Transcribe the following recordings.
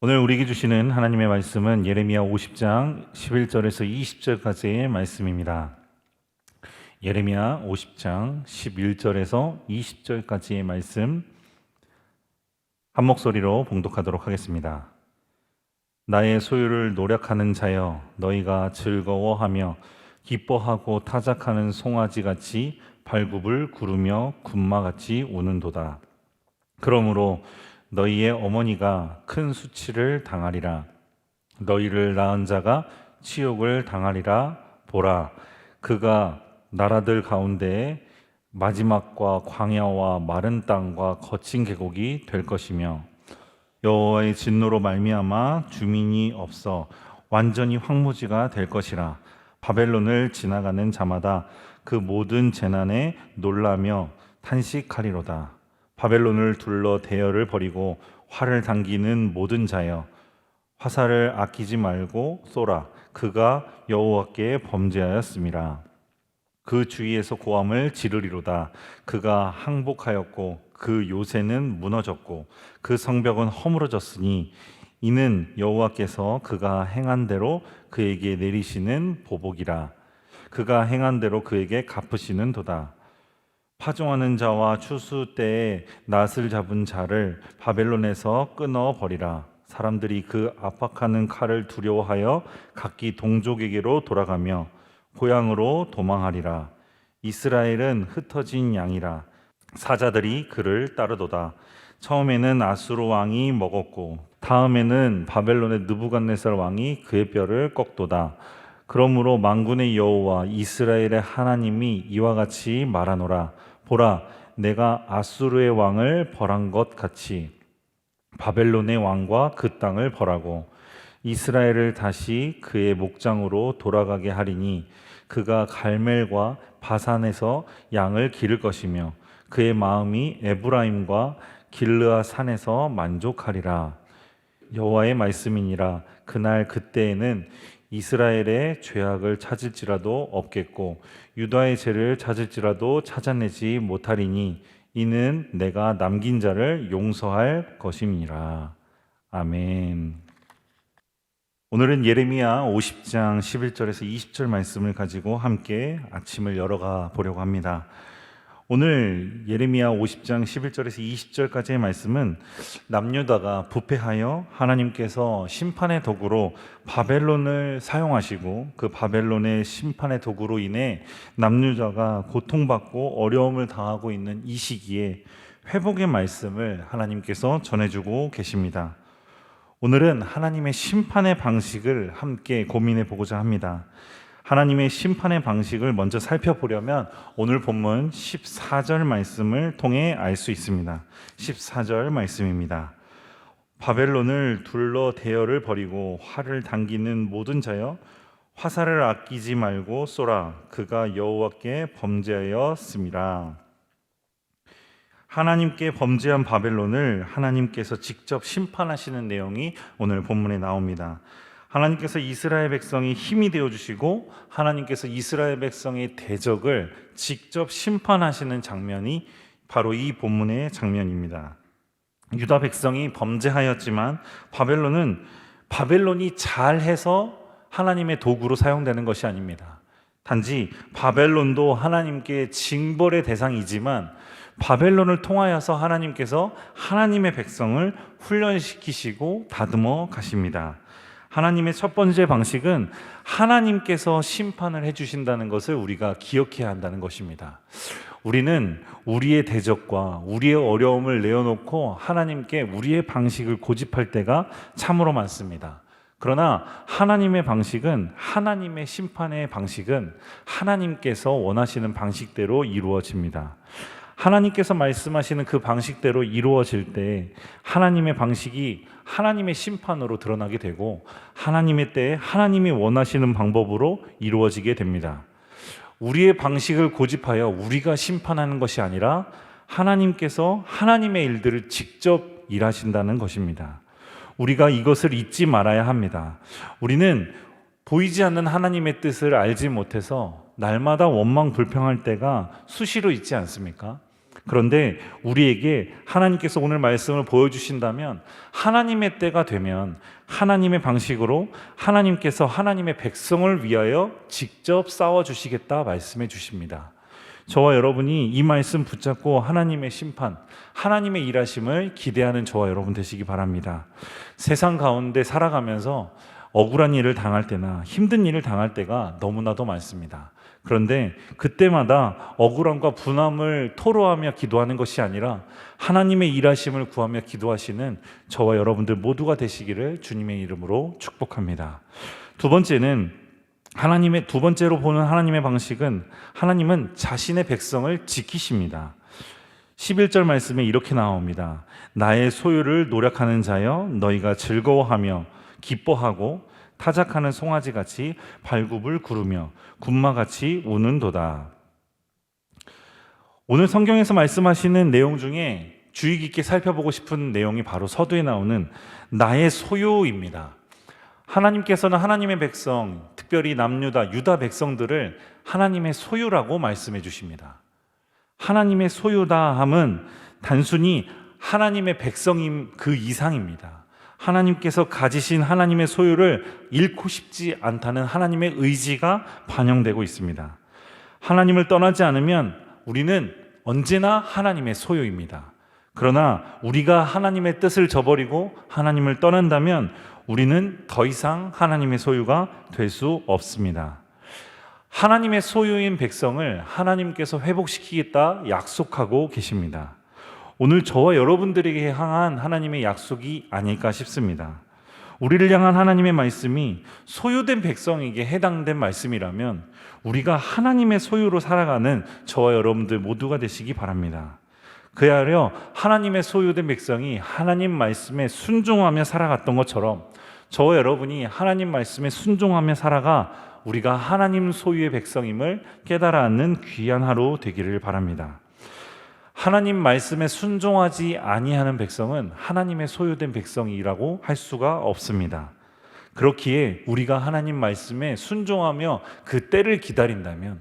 오늘 우리에게 주시는 하나님의 말씀은 예레미야 50장 11절에서 20절까지의 말씀입니다. 예레미야 50장 11절에서 20절까지의 말씀 한 목소리로 봉독하도록 하겠습니다. 나의 소유를 노력하는 자여 너희가 즐거워하며 기뻐하고 타작하는 송아지 같이 발굽을 구르며 군마 같이 우는도다. 그러므로 너희의 어머니가 큰 수치를 당하리라. 너희를 낳은 자가 치욕을 당하리라. 보라, 그가 나라들 가운데 마지막과 광야와 마른 땅과 거친 계곡이 될 것이며 여호와의 진노로 말미암아 주민이 없어 완전히 황무지가 될 것이라. 바벨론을 지나가는 자마다 그 모든 재난에 놀라며 탄식하리로다. 바벨론을 둘러 대열을 벌이고 활을 당기는 모든 자여 화살을 아끼지 말고 쏘라. 그가 여호와께 범죄하였음이라 그 주위에서 고함을 지르리로다. 그가 항복하였고 그 요새는 무너졌고 그 성벽은 허물어졌으니 이는 여호와께서 그가 행한 대로 그에게 내리시는 보복이라. 그가 행한 대로 그에게 갚으시는 도다 파종하는 자와 추수 때에 낫을 잡은 자를 바벨론에서 끊어 버리라. 사람들이 그 압박하는 칼을 두려워하여 각기 동족에게로 돌아가며 고향으로 도망하리라. 이스라엘은 흩어진 양이라. 사자들이 그를 따르도다. 처음에는 아수르 왕이 먹었고 다음에는 바벨론의 느부갓네살 왕이 그의 뼈를 꺾도다. 그러므로 만군의 여호와 이스라엘의 하나님이 이와 같이 말하노라. 보라, 내가 아수르의 왕을 벌한 것 같이 바벨론의 왕과 그 땅을 벌하고 이스라엘을 다시 그의 목장으로 돌아가게 하리니 그가 갈멜과 바산에서 양을 기를 것이며 그의 마음이 에브라임과 길르아 산에서 만족하리라. 여호와의 말씀이니라. 그날 그때에는 이스라엘의 죄악을 찾을지라도 없겠고 유다의 죄를 찾을지라도 찾아내지 못하리니 이는 내가 남긴 자를 용서할 것임이라. 아멘. 오늘은 예레미야 50장 11절에서 20절 말씀을 가지고 함께 아침을 열어가 보려고 합니다. 오늘 예레미야 50장 11절에서 20절까지의 말씀은 남유다가 부패하여 하나님께서 심판의 도구로 바벨론을 사용하시고 그 바벨론의 심판의 도구로 인해 남유다가 고통받고 어려움을 당하고 있는 이 시기에 회복의 말씀을 하나님께서 전해주고 계십니다. 오늘은 하나님의 심판의 방식을 함께 고민해 보고자 합니다. 하나님의 심판의 방식을 먼저 살펴보려면 오늘 본문 14절 말씀을 통해 알 수 있습니다. 14절 말씀입니다. 바벨론을 둘러 대열을 벌이고 활을 당기는 모든 자여 화살을 아끼지 말고 쏘라 그가 여호와께 범죄하였습니다. 하나님께 범죄한 바벨론을 하나님께서 직접 심판하시는 내용이 오늘 본문에 나옵니다. 하나님께서 이스라엘 백성이 힘이 되어 주시고 하나님께서 이스라엘 백성의 대적을 직접 심판하시는 장면이 바로 이 본문의 장면입니다. 유다 백성이 범죄하였지만 바벨론은 바벨론이 잘해서 하나님의 도구로 사용되는 것이 아닙니다. 단지 바벨론도 하나님께 징벌의 대상이지만 바벨론을 통하여서 하나님께서 하나님의 백성을 훈련시키시고 다듬어 가십니다. 하나님의 첫 번째 방식은 하나님께서 심판을 해주신다는 것을 우리가 기억해야 한다는 것입니다. 우리는 우리의 대적과 우리의 어려움을 내어놓고 하나님께 우리의 방식을 고집할 때가 참으로 많습니다. 그러나 하나님의 방식은 하나님의 심판의 방식은 하나님께서 원하시는 방식대로 이루어집니다. 하나님께서 말씀하시는 그 방식대로 이루어질 때 하나님의 방식이 하나님의 심판으로 드러나게 되고 하나님의 때에 하나님이 원하시는 방법으로 이루어지게 됩니다. 우리의 방식을 고집하여 우리가 심판하는 것이 아니라 하나님께서 하나님의 일들을 직접 일하신다는 것입니다. 우리가 이것을 잊지 말아야 합니다. 우리는 보이지 않는 하나님의 뜻을 알지 못해서 날마다 원망 불평할 때가 수시로 있지 않습니까? 그런데 우리에게 하나님께서 오늘 말씀을 보여주신다면 하나님의 때가 되면 하나님의 방식으로 하나님께서 하나님의 백성을 위하여 직접 싸워주시겠다 말씀해 주십니다. 저와 여러분이 이 말씀 붙잡고 하나님의 심판, 하나님의 일하심을 기대하는 저와 여러분 되시기 바랍니다. 세상 가운데 살아가면서 억울한 일을 당할 때나 힘든 일을 당할 때가 너무나도 많습니다. 그런데 그때마다 억울함과 분함을 토로하며 기도하는 것이 아니라 하나님의 일하심을 구하며 기도하시는 저와 여러분들 모두가 되시기를 주님의 이름으로 축복합니다. 두 번째는 하나님의 두 번째로 보는 하나님의 방식은 하나님은 자신의 백성을 지키십니다. 11절 말씀에 이렇게 나옵니다. 나의 소유를 노력하는 자여 너희가 즐거워하며 기뻐하고 타작하는 송아지 같이 발굽을 구르며 군마 같이 우는도다. 오늘 성경에서 말씀하시는 내용 중에 주의 깊게 살펴보고 싶은 내용이 바로 서두에 나오는 나의 소유입니다. 하나님께서는 하나님의 백성, 특별히 남유다, 유다 백성들을 하나님의 소유라고 말씀해 주십니다. 하나님의 소유다 함은 단순히 하나님의 백성임 그 이상입니다. 하나님께서 가지신 하나님의 소유를 잃고 싶지 않다는 하나님의 의지가 반영되고 있습니다. 하나님을 떠나지 않으면 우리는 언제나 하나님의 소유입니다. 그러나 우리가 하나님의 뜻을 저버리고 하나님을 떠난다면 우리는 더 이상 하나님의 소유가 될 수 없습니다. 하나님의 소유인 백성을 하나님께서 회복시키겠다 약속하고 계십니다. 오늘 저와 여러분들에게 향한 하나님의 약속이 아닐까 싶습니다. 우리를 향한 하나님의 말씀이 소유된 백성에게 해당된 말씀이라면 우리가 하나님의 소유로 살아가는 저와 여러분들 모두가 되시기 바랍니다. 그야려 하나님의 소유된 백성이 하나님 말씀에 순종하며 살아갔던 것처럼 저와 여러분이 하나님 말씀에 순종하며 살아가 우리가 하나님 소유의 백성임을 깨달아 앉는 귀한 하루 되기를 바랍니다. 하나님 말씀에 순종하지 아니하는 백성은 하나님의 소유된 백성이라고 할 수가 없습니다. 그렇기에 우리가 하나님 말씀에 순종하며 그 때를 기다린다면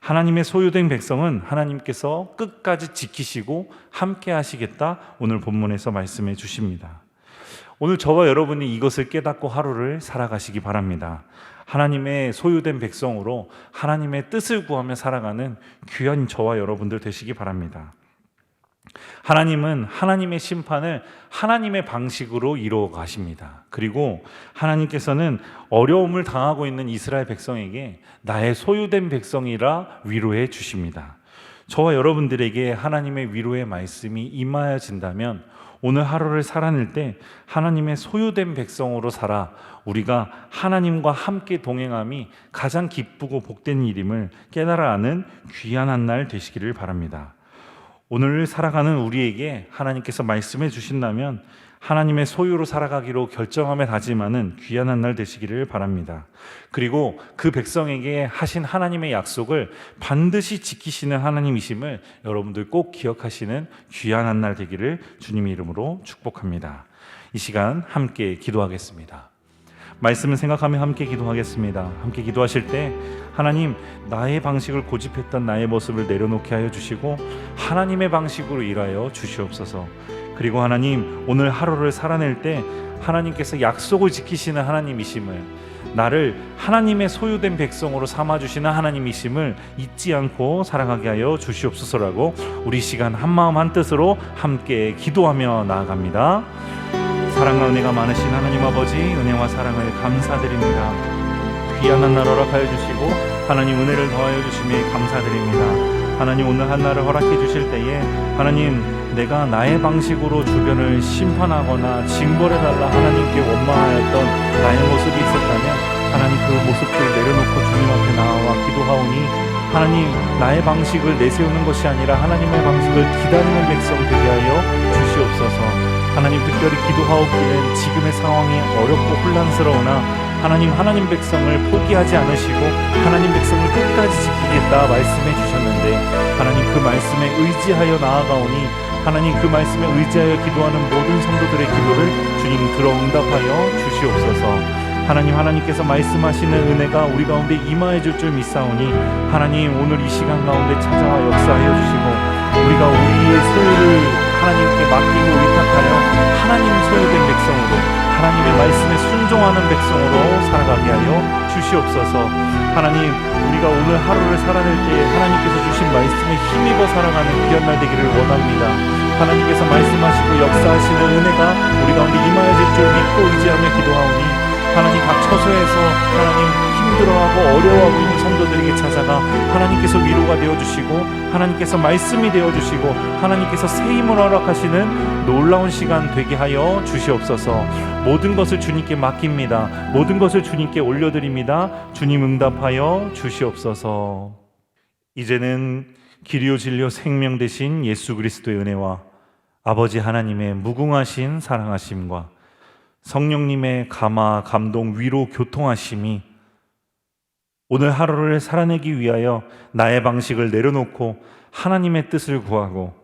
하나님의 소유된 백성은 하나님께서 끝까지 지키시고 함께 하시겠다 오늘 본문에서 말씀해 주십니다. 오늘 저와 여러분이 이것을 깨닫고 하루를 살아가시기 바랍니다. 하나님의 소유된 백성으로 하나님의 뜻을 구하며 살아가는 귀한 저와 여러분들 되시기 바랍니다. 하나님은 하나님의 심판을 하나님의 방식으로 이루어 가십니다. 그리고 하나님께서는 어려움을 당하고 있는 이스라엘 백성에게 나의 소유된 백성이라 위로해 주십니다. 저와 여러분들에게 하나님의 위로의 말씀이 임하여진다면 오늘 하루를 살아낼 때 하나님의 소유된 백성으로 살아 우리가 하나님과 함께 동행함이 가장 기쁘고 복된 일임을 깨달아 아는 귀한 한 날 되시기를 바랍니다. 오늘 살아가는 우리에게 하나님께서 말씀해 주신다면 하나님의 소유로 살아가기로 결정함에 다짐하는 귀한 한 날 되시기를 바랍니다. 그리고 그 백성에게 하신 하나님의 약속을 반드시 지키시는 하나님이심을 여러분들 꼭 기억하시는 귀한 한 날 되기를 주님의 이름으로 축복합니다. 이 시간 함께 기도하겠습니다. 말씀을 생각하며 함께 기도하겠습니다. 함께 기도하실 때 하나님 나의 방식을 고집했던 나의 모습을 내려놓게 하여 주시고 하나님의 방식으로 일하여 주시옵소서. 그리고 하나님 오늘 하루를 살아낼 때 하나님께서 약속을 지키시는 하나님이심을 나를 하나님의 소유된 백성으로 삼아 주시는 하나님이심을 잊지 않고 살아가게 하여 주시옵소서라고 우리 시간 한 마음 한 뜻으로 함께 기도하며 나아갑니다. 사랑과 은혜가 많으신 하나님 아버지 은혜와 사랑을 감사드립니다. 귀한 한날 허락하여 주시고 하나님 은혜를 더하여 주심에 감사드립니다. 하나님 오늘 한 날을 허락해 주실 때에 하나님 내가 나의 방식으로 주변을 심판하거나 징벌해 달라 하나님께 원망하였던 나의 모습이 있었다면 하나님 그 모습들 내려놓고 주님 앞에 나와 기도하오니 하나님 나의 방식을 내세우는 것이 아니라 하나님의 방식을 기다리는 백성 되게 하여 주시옵소서. 하나님 특별히 기도하옵기는 지금의 상황이 어렵고 혼란스러우나 하나님 하나님 백성을 포기하지 않으시고 하나님 백성을 끝까지 지키겠다 말씀해 주셨는데 하나님 그 말씀에 의지하여 나아가오니 하나님 그 말씀에 의지하여 기도하는 모든 성도들의 기도를 주님 들어 응답하여 주시옵소서. 하나님 하나님께서 말씀하시는 은혜가 우리 가운데 임하여 줄줄 믿사오니 하나님 오늘 이 시간 가운데 찾아와 역사하여 주시고 우리가 우리의 소유를 하나님께 맡기고 하나님 소유된 백성으로 하나님의 말씀에 순종하는 백성으로 살아가게 하여 주시옵소서. 하나님, 우리가 오늘 하루를 살아낼 때 하나님께서 주신 말씀에 힘입어 살아가는 귀한 날 되기를 원합니다. 하나님께서 말씀하시고 역사하시는 은혜가 우리 가운데 임하여질 줄 믿고 의지하며 기도하오니 하나님 각 처소에서 하나님 힘들어하고 어려워하고 있는 성도들에게 찾아가 하나님께서 위로가 되어 주시고 하나님께서 말씀이 되어 주시고 하나님께서 새 힘을 허락하시는 놀라운 시간 되게 하여 주시옵소서. 모든 것을 주님께 맡깁니다. 모든 것을 주님께 올려 드립니다. 주님 응답하여 주시옵소서. 이제는 길이요 진리요 생명 되신 예수 그리스도의 은혜와 아버지 하나님의 무궁하신 사랑하심과 성령님의 감화, 감동, 위로, 교통하심이 오늘 하루를 살아내기 위하여 나의 방식을 내려놓고 하나님의 뜻을 구하고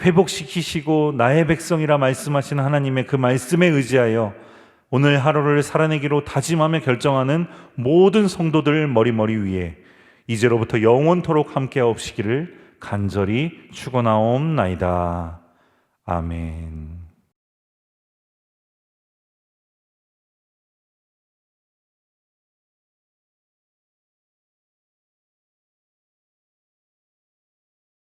회복시키시고 나의 백성이라 말씀하신 하나님의 그 말씀에 의지하여 오늘 하루를 살아내기로 다짐하며 결정하는 모든 성도들 머리머리 위에 이제로부터 영원토록 함께하옵시기를 간절히 축원하옵나이다. 아멘.